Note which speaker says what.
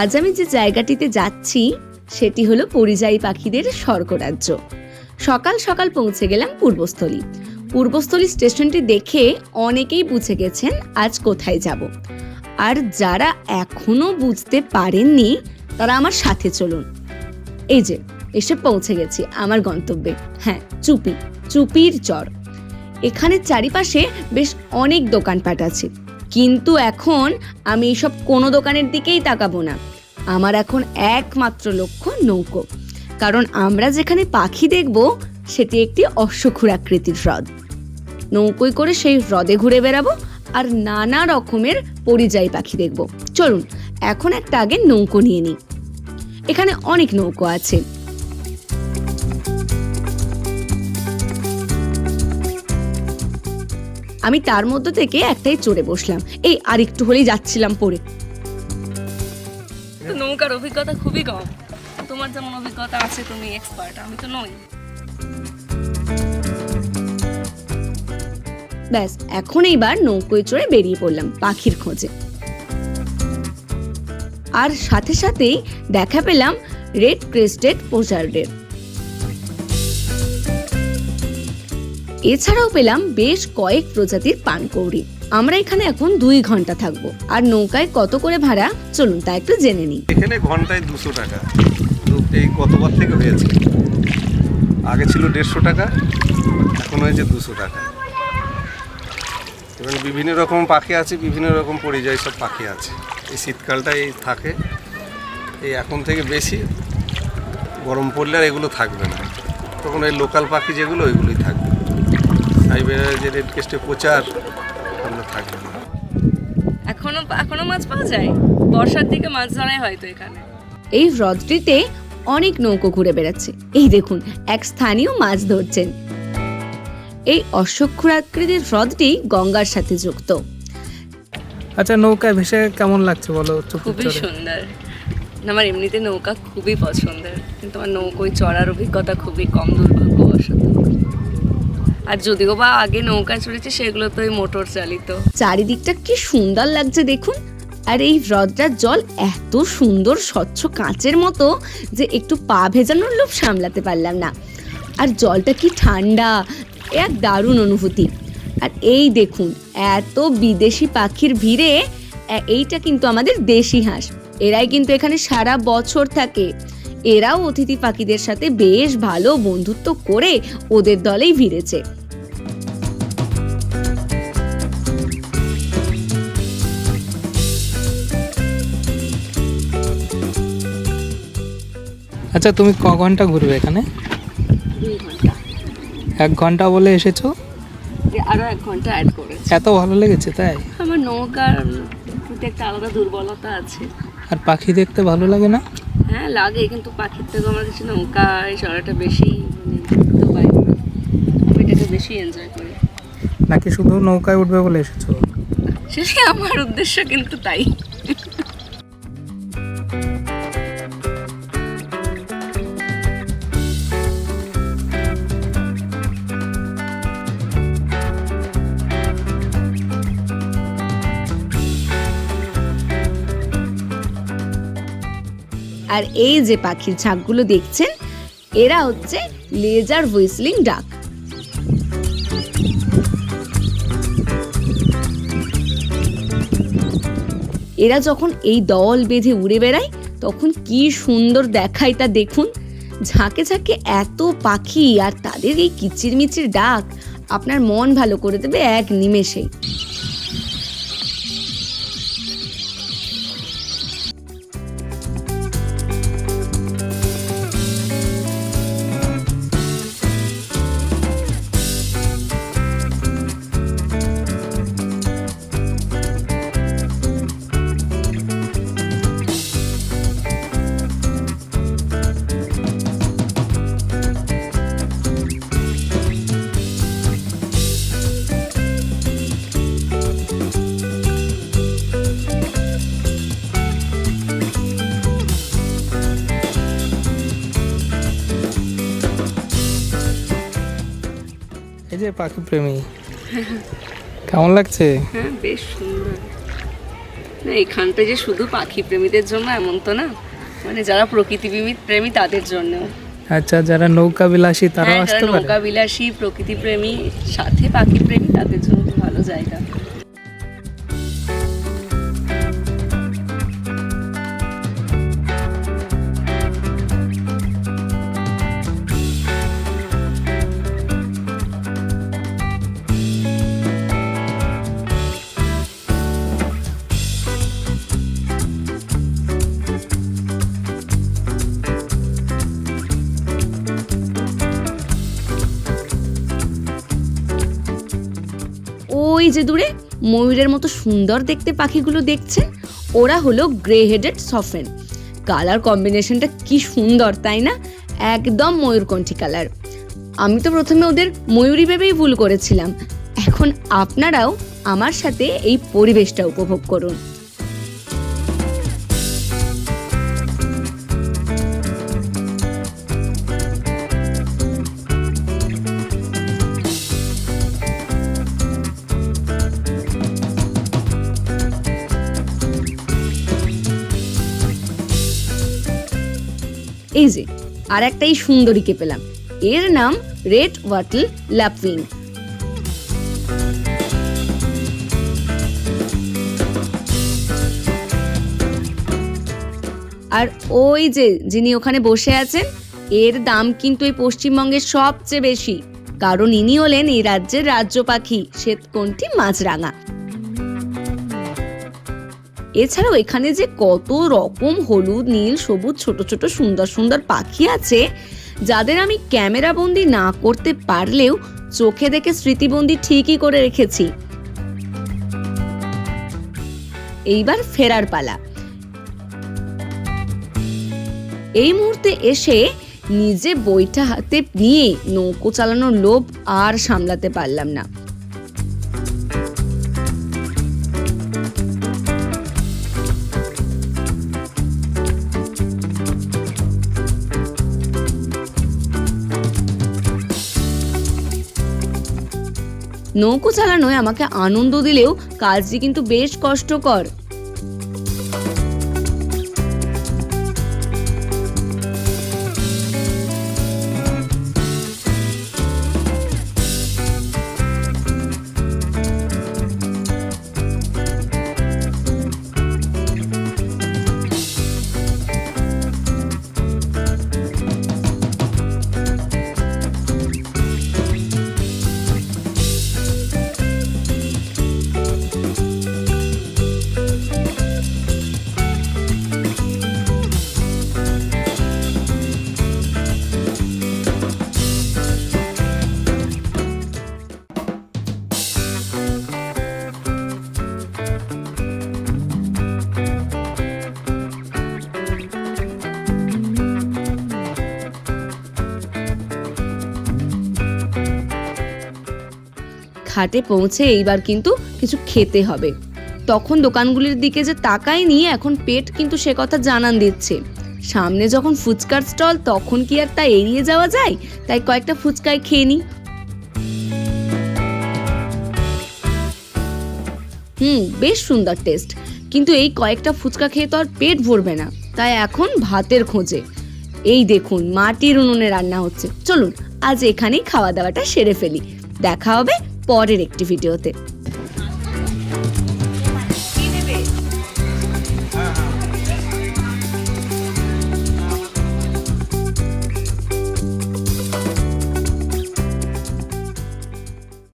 Speaker 1: আজ আমি যে জায়গাটিতে যাচ্ছি, সেটি হলো পরিযায়ী পাখিদের স্বর্গরাজ্য। সকাল সকাল পৌঁছে গেলাম পূর্বস্থলী। পূর্বস্থলী স্টেশনটি দেখে অনেকেই বুঝে গেছেন আজ কোথায় যাব। আর যারা এখনও বুঝতে পারেননি, তারা আমার সাথে চলুন। এই যে, এসে পৌঁছে গেছি আমার গন্তব্যে। হ্যাঁ চুপি, চুপির চর। এখানে চারিপাশে বেশ অনেক দোকানপাট আছে। কিন্তু এখন আমি এসব কোনো দোকানের দিকেই তাকাবো না। আমার এখন একমাত্র লক্ষ্য নৌকো। কারণ আমরা যেখানে পাখি দেখব, সেটি একটি অশ্বক্ষুরাকৃতির হ্রদ। নৌকোয় করে সেই হ্রদে ঘুরে বেড়াবো আর নানা রকমের পরিযায়ী পাখি দেখব। চলুন, এখন একটা আগে নৌকো নিয়ে নিই। এখানে অনেক নৌকো আছে। আমি তার মধ্যে থেকে একটাই চড়ে বসলাম। এই আর একটু হলেই যাচ্ছিলাম পরে
Speaker 2: নৌকার অভিজ্ঞতা খুবই কম। তোমার যেমন অভিজ্ঞতা আছে তুমি এক্সপার্ট আমি তো নই।
Speaker 1: ব্যাস এখন এইবার নৌকোয় চড়ে বেরিয়ে পড়লাম পাখির খোঁজে। আর সাথে সাথেই দেখা পেলাম রেড ক্রেস্টেড পোজার্ডের এছাড়াও পেলাম বেশ কয়েক প্রজাতির পানকৌড়ি। আমরা এখানে এখন দুই ঘণ্টা থাকব। আর নৌকায় কত করে ভাড়া? চলুন তা একটু জেনে নিই।
Speaker 3: এখানে ঘন্টায় দুশো টাকা। এই কতবার থেকে হয়েছে? আগে ছিল দেড়শো টাকা, এখন হয়েছে দুশো টাকা। এবং বিভিন্ন রকম পাখি আছে, বিভিন্ন রকম পরিযায়ী সব পাখি আছে। এই শীতকালটা এই থাকে। এই এখন থেকে বেশি। গরম পড়লে আর এগুলো থাকবে না। তখন এই লোকাল পাখি যেগুলো, ওইগুলোই থাকবে। সাইবেরিয়ার যে রেড কেস্টে প্রচার ওগুলো থাকবে না।
Speaker 2: এখনও এখনও মাছ পাওয়া যায়? বর্ষার দিকে মাছ ধরাই হয়তো এখানে।
Speaker 1: এই হ্রদটিতে অনেক নৌকো ঘুরে বেড়াচ্ছে। এই দেখুন এক স্থানীয় মাছ ধরছেন। এই অশ্বক্ষুরাকৃতির হ্রদটি গঙ্গার সাথে যুক্ত।
Speaker 4: আচ্ছা নৌকায় ভেসে কেমন লাগছে বলো
Speaker 2: খুবই সুন্দর। আমার এমনিতে নৌকা খুবই পছন্দের কিন্তু আমার নৌকোয় চড়ার অভিজ্ঞতা খুবই কম দুর্ভাগ্যবশত। আর যদিও বা আগে নৌকা চড়েছি, সেগুলো তো মোটর চালিত।
Speaker 1: চারিদিকটা কি সুন্দর লাগছে দেখুন। আর এই হ্রদটার জল এত সুন্দর, স্বচ্ছ কাঁচের মতো যে একটু পা ভেজানোর লোভ সামলাতে পারলাম না। আর জলটা কি ঠান্ডা এক দারুণ অনুভূতি। আর এই দেখুন, এত বিদেশি পাখির ভিড়ে এইটা কিন্তু আমাদের দেশি হাঁস। এরাই কিন্তু এখানে সারা বছর থাকে। এরাও অতিথি পাখিদের সাথে বেশ ভালো বন্ধুত্ব করে ওদের দলেই ভিড়েছে।
Speaker 4: আচ্ছা তুমি ক ঘণ্টা ঘুরবে এখানে? এক ঘণ্টা বলে এসেছ?
Speaker 2: আরও এক ঘণ্টা অ্যাড করেছি।
Speaker 4: এত ভালো লেগেছে তাই?
Speaker 2: আমার নৌকার প্রতি একটা আলাদা দুর্বলতা আছে।
Speaker 4: আর পাখি দেখতে ভালো লাগে না?
Speaker 2: হ্যাঁ লাগে কিন্তু পাখির থেকে আমার কাছে নৌকা এই চড়াটা বেশি মানে এটাকে বেশি এনজয় করি।
Speaker 4: নাকি শুধু নৌকায় উঠবে বলে এসেছ?
Speaker 2: সেটাই আমার উদ্দেশ্য কিন্তু তাই।
Speaker 1: আর এই যে পাখির ঝাঁকগুলো দেখছেন, এরা হচ্ছে লেজার হুইসলিং ডাক। এরা যখন এই দল বেঁধে উড়ে বেড়ায়, তখন কি সুন্দর দেখায় তা দেখুন। ঝাঁকে ঝাঁকে এত পাখি আর তাদের এই কিচিরমিচির ডাক, আপনার মন ভালো করে দেবে এক নিমেষেই।
Speaker 4: এই যে পাখি প্রেমী। কেমন লাগছে?
Speaker 2: হ্যাঁ বেশ সুন্দর। না এখানটা যে শুধু পাখি প্রেমীদের জন্য এমন তো না মানে যারা প্রকৃতি প্রেমী তাদের জন্য
Speaker 4: আচ্ছা যারা নৌকা বিলাসী তারা
Speaker 2: হ্যাঁ
Speaker 4: আসতে পারে?
Speaker 2: নৌকা বিলাসী প্রকৃতি প্রেমী সাথে পাখি প্রেমী তাদের জন্য ভালো জায়গা।
Speaker 1: যে দূরে ময়ূরের মতো সুন্দর দেখতে পাখিগুলো দেখছেন, ওরা হলো গ্রে হেডেড সফেন। কালার কম্বিনেশনটা কি সুন্দর, তাই না? একদম ময়ূরকণ্ঠী কালার। আমি তো প্রথমে ওদের ময়ূরী ভেবেই ভুল করেছিলাম। এখন আপনারাও আমার সাথে এই পরিবেশটা উপভোগ করুন। এই যে, আর একটাই সুন্দরীকে পেলাম। এর নাম রেড ওয়াটল ল্যাপউইং আর ওই যে যিনি ওখানে বসে আছেন, এর দাম কিন্তু এই পশ্চিমবঙ্গের সবচেয়ে বেশি, কারণ ইনি হলেন এই রাজ্যের রাজ্য পাখি, শ্বেতকণ্ঠী মাছরাঙা। এছাড়াও এখানে যে কত রকম হলুদ, নীল, সবুজ, ছোট ছোট, সুন্দর সুন্দর পাখি আছে, যাদের আমি ক্যামেরা বন্দি না করতে পারলেও চোখে দেখে স্মৃতিবন্দি ঠিকই করে রেখেছি। এইবার ফেরার পালা। এই মুহূর্তে এসে নিজে বইটা হাতে নিয়ে নৌকো চালানোর লোভ আর সামলাতে পারলাম না। নৌকো চালানোয় আমাকে আনন্দ দিলেও কাজটি কিন্তু বেশ কষ্টকর। ঘাটে পৌঁছে এইবার কিন্তু কিছু খেতে হবে। তখন দোকানগুলির দিকে যে তাকাই নিয়ে এখন পেট কিন্তু সে কথা জানান দিচ্ছে। সামনে যখন ফুচকার স্টল, তখন কি আর তা এড়িয়ে যাওয়া যায়? তাই কয়েকটা ফুচকায় খেয়ে নিই হুম, বেশ সুন্দর টেস্ট। কিন্তু এই কয়েকটা ফুচকা খেয়ে তো আর পেট ভরবে না। তাই এখন ভাতের খোঁজে। এই দেখুন, মাটির উনুনে রান্না হচ্ছে। চলুন, আজ এখানেই খাওয়া দাওয়াটা সেরে ফেলি। দেখা হবে পরের একটি ভিডিওতে।